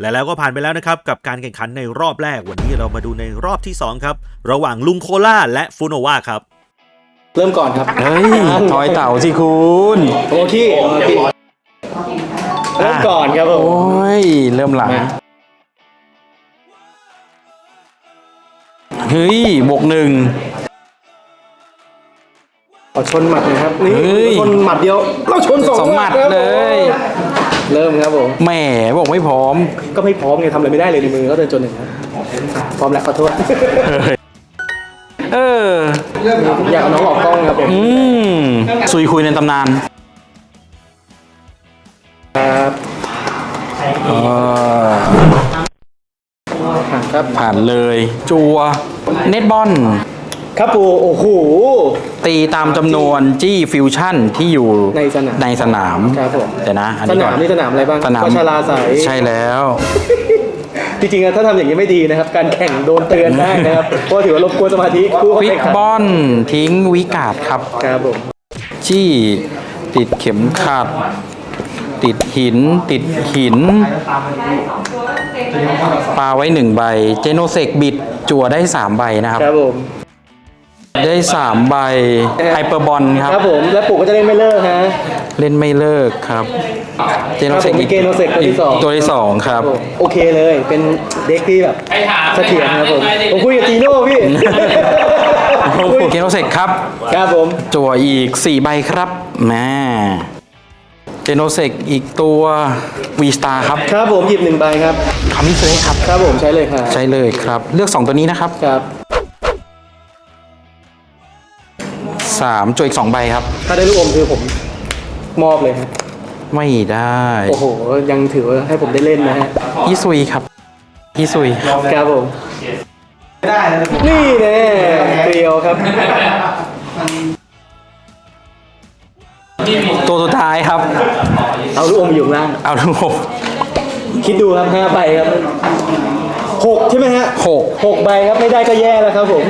และแล้วก็ผ่านไปแล้วนะครับกับการแข่งขันในรอบแรกวันนี้เรามาดูในรอบที่สองครับ ระหว่างลุงโคล่าและฟูโนวาครับ เริ่มก่อนครับเฮ้ยทอยเต่าสิคุณโอเคโอเคเริ่มก่อนครับผโอ้มยเริ่มหลังมาเฮ้ยบวกหนึ่งขอชนหมัดหนะครับนี่เฮ้ยชนหมัดเดียวเราชนสองสองหมัดครับเลย เริ่มครับผมแหมบอกไม่พร้อม ก็ไม่พร้อมไงทำอะไรไม่ได้เลยในมือก็เดินจนหนึ่งครับพร้อมแล้วขอโทษ เออ อยากเอาน้องออกกล้องครับผมอืมซุยคุยในตำนานครับเอออะครับผ่านเลย จัว เน็ตบอล ครับปูโอ้โห ตีตามจำนวนจี้ฟิวชั่นที่อยู่ในสนามในสนามครับผม แต่นะอันสนี้ก่นาอนมนี่สนามอะไรบ้างสนามวชราใสยใช่แล้ว จริงๆอะถ้าทำอย่างนี้ไม่ดีนะครับ การแข่งโดนเตือนได้นะครับ เพราะถือว่ารบกวนสมาธิผู้ควิแข่กงขันบอลทิ้งวิกาดครับ ครับผม จี้ติดเข็มขัด ติดหิน ติดหินปาไว้หนึ่งใบ เจโนเซกบิดจั่วได้สามใบนะครับ ครับผม ได้สามใบไฮเปอร์บอลครับ ครับผมแล้วปู่ก็จะเล่นไม่เลิกฮะ เล่นไม่เลิกครับ เจโนครับเซผกมมีเกโนเซกตัวที่สอง ตัวที่สองครับผมโอเคเลยเป็นเด็กที่แบบเสถียรครับผมผมคุยกับจีโน่พี่ เจโนเซกครับ ครับผมจั่วอีก 4 ใบครับแม่เจโนเซกอีกตัววีสตาร์ครับครับผมหยิบหนึ่งใบครับคำนี้เลยครับ ครับผมใช้เลยครับใช้เลยครับ เลือก 2 ตัวนี้นะครับ ครับ 3จั่วอีก2ใบครับ ถ้าได้ลูกอมคือผมมอบเลยฮะไม่ได้โอ้โห ยังถือว่าให้ผมได้เล่นนะฮะฮิซุยครับฮิซุยครับผมนี่แน่เกลียวครับ ตัวสุดท้ายครับ เอาลูกอมมาอยู่ข้างล่างเอาลูกคิดดูครับห้าใบครับ หกใช่ไหมฮะหกหกใบครับไม่ได้ก็แย่แล้วครับผม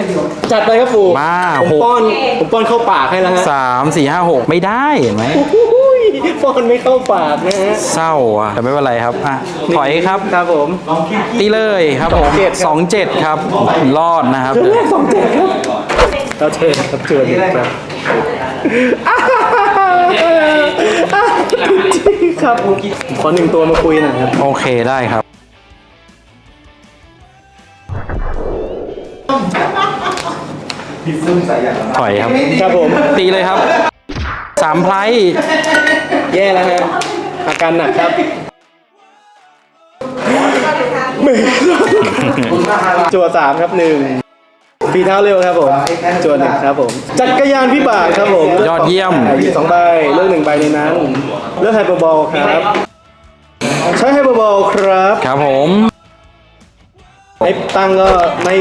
จัดไปครับปู่มาผมหก ป้อนผมป้อนเข้าปากให้แล้วฮะสามสี่ห้าหกไม่ได้เห็นไหมอุ้ยป้อนไม่เข้าปากนะฮะเศร้าอะแต่ไม่เป็นไรครับอะถอยครับ ครับผม ตีเลยครับผมสสอองงเจ็เจ็ดดคครัรับบรอดนะครับเรื่องแรกสองเจ็ดครับเราเชิญครับเชิญครับครับขอหนึ่งตัวมาคุยหน่อยครับ โอเคได้ครับ ถอยครับ ครับผม ตีเลยครับ สามไพรส์แย่แล้วฮะอาการหนักครับไม่จั่วสามครับหนึ่งฝีเท้าเร็วครับผมจั่วหนึ่งครับผม จักรยานพิบากครับผมยอดเยี่ยมหยิบสองใบเลือกหนึ่งใบในนั้นเลือกไฮเปอร์บอลครับ ใช้ไฮเปอร์บอลครับ ครับผมไอ้ตั้งก็ไม่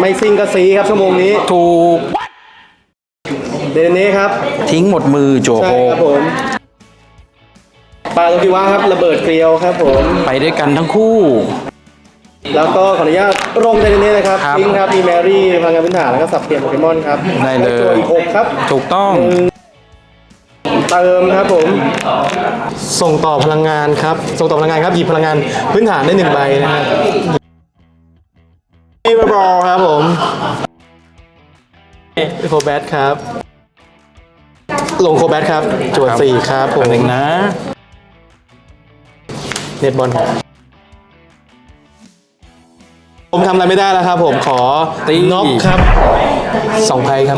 ไม่ซิงก็ซีครับชั่วโมงนี้ถูกเดนเน่ครับทิ้งหมดมือจั่วใช่โคครับผมปาโตกิวะครับระเบิดเกลียวครับผม ไปด้วยกันทั้งคู่ แล้วก็ขออนุญาตลงเดนเน่นะครับครับลิงก์ครับมีแมรี่พลังงานพื้นฐานแล้วก็สับเปลี่ยนโปเกมอนครับได้เลย ตัวอีกหกครับถูกต้องเติมครับผม ส่งต่อพลังงานครับ ส่งต่อพลังงานครับหยิบพลังงานพื้นฐานได้หนึ่งใบนะฮะเอเวอร์บอลครับผม โคแบทครับ ลงโคแบทครับจวดสี่ครับผมหนึ่งนะ เน็ตบอลผมทำอะไรไม่ได้แล้วครับผมขอตีน็อกครับสองไพ่ครับ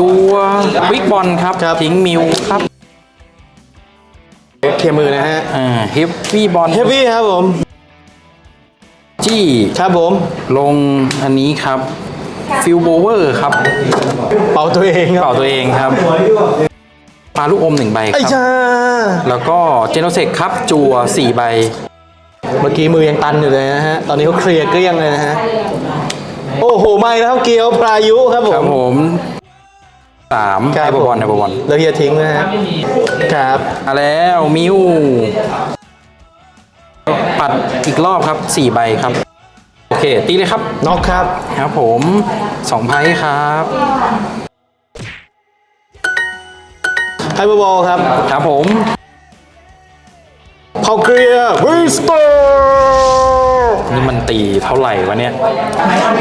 ตัววิกบอลครับครับ ทิ้งมิวครับเคลียร์มือนะฮะอ่าเฮฟวี่บอลเฮฟวี่ครับผม จี้ครับผม ลงอันนี้ครับ ฟิลโบเวอร์ครับ เป่าตัวเองครับเป่าตัวเองครับปลาลูกอมหนึ่งใบคไอ้รับจ้าแล้วก็เจโนเซกครับ จัวสี่ใบ เมื่อกี้มือยังตันอยู่เลยนะฮะ ตอนนี้เขาเคลียร์เกลี้ยงเลยนะฮะ โอ้โห ไม่แล้วครับเกียวพรายุครับผครับมผมสามคไฮรับเปอร์บอลไฮเปอร์บอลแล้วเฮียทิ้งนะฮะ ครับ มาแล้วมิวปัดอีกรอบครับสี่ใบครับโอ เค ตีเลยครับน็อกครับ ครับผมสองไพ่ครับไฮเปอร์บอลครับ ครับผมพเขาเกลียวิสโตนี่มันตีเท่าไหร่วะเนี่ย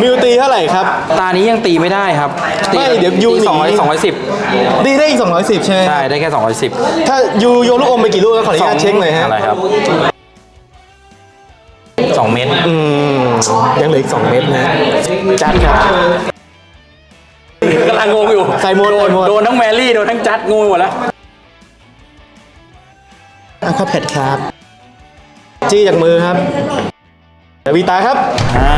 มิวตีเท่าไหร่ครับ ตานี้ยังตีไม่ได้ครับตีไม่เดี๋ยวยูหนี สองร้อยสองร้อยสิบดีได้อีก 210 ใช่ไหมใช่ได้แค่สองร้อยสิบถ้ายูโยนลูกอมไปกี่ลูกแล้วขออนุญาตเช็คหน่อยฮะอะไรครับสองเม็ดอืม ยังเหลืออีก 2 เม็ดนะจัดครับกำลังงงอยู่ใส่หมดโดใส่นหมดโดนทั้งแมรี่โดนทั้งจัดงงไปหมดแล้วอะคาแพดครับ จี้จากมือครับเดี๋ยววีตาครับอ่า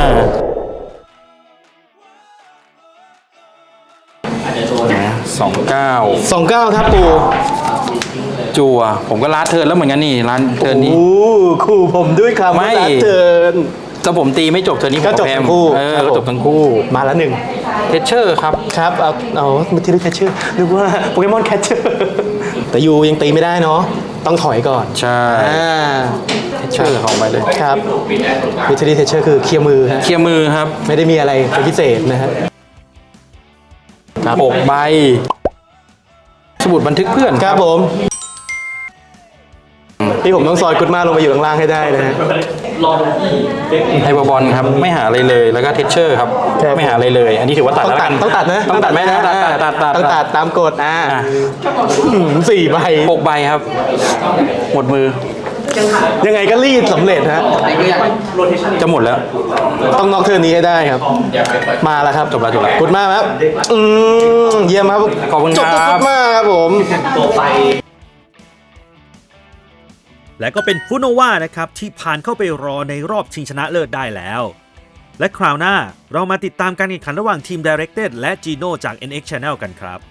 สองเก้า29ครับปูจัวผมก็ลาดเทิร์นแล้วเหมือนกันนี่ร้านเทิร์นนี้โอ้คู่ผมด้วยครับไม่รัดเทิร์น ถ้าผมตีไม่จบเทิร์นนี้ผมก็จบแพ้ทั้งคู่เออครับก็ผมจบทั้งคู่มาแล้วหนึ่งเทชเชอร์ครับ ครับเอาเอามาทีละแคชเชอร์นึกว่าโปเกมอนแคชเชอร์แต่ยูยังตีไม่ได้เนาะต้องถอยก่อนใช่ อ่าเทชเชอร์ของไปเลยครับวิธีเทชเชอร์คือเคลียร์มือฮะเคลียร์มือครับไม่ได้มีอะไรเป็นพิเศษนะฮะครับหกใบ สมุดบันทึกเพื่อนครับผม ที่ผมต้องซอยกุดมาลงไปอยู่ข้างล่างให้ได้นะฮะไฮเปอร์บอลครับไม่หาอะไรเลยแล้วก็เทชเชอร์ครับครับไม่หาอะไรเลย อันนี้ถือว่าตัดต้องแล้วตักัดนต้องตัดนะต้องตัดไหมนะตัดตัดตัดต้องตัดตามกฎอ่าอะอืมสี่ใบหกใบครับ หมดมือยังไงก็รีดสำเร็จฮะจะหมดแล้ว ต้องน็อกเทิร์นนี้ให้ได้ครับ มาแล้วครับจบแล้วจบแล้ว กุดมาครับ อืมเยี่ยมครับขอบคุณจบครับกุดมาครับผม และก็เป็นฟุโนวานะครับที่ผ่านเข้าไปรอในรอบชิงชนะเลิศได้แล้ว และคราวหน้าเรามาติดตามการแข่งขันระหว่างทีม Directed และ Gino จาก NX Channel กันครับ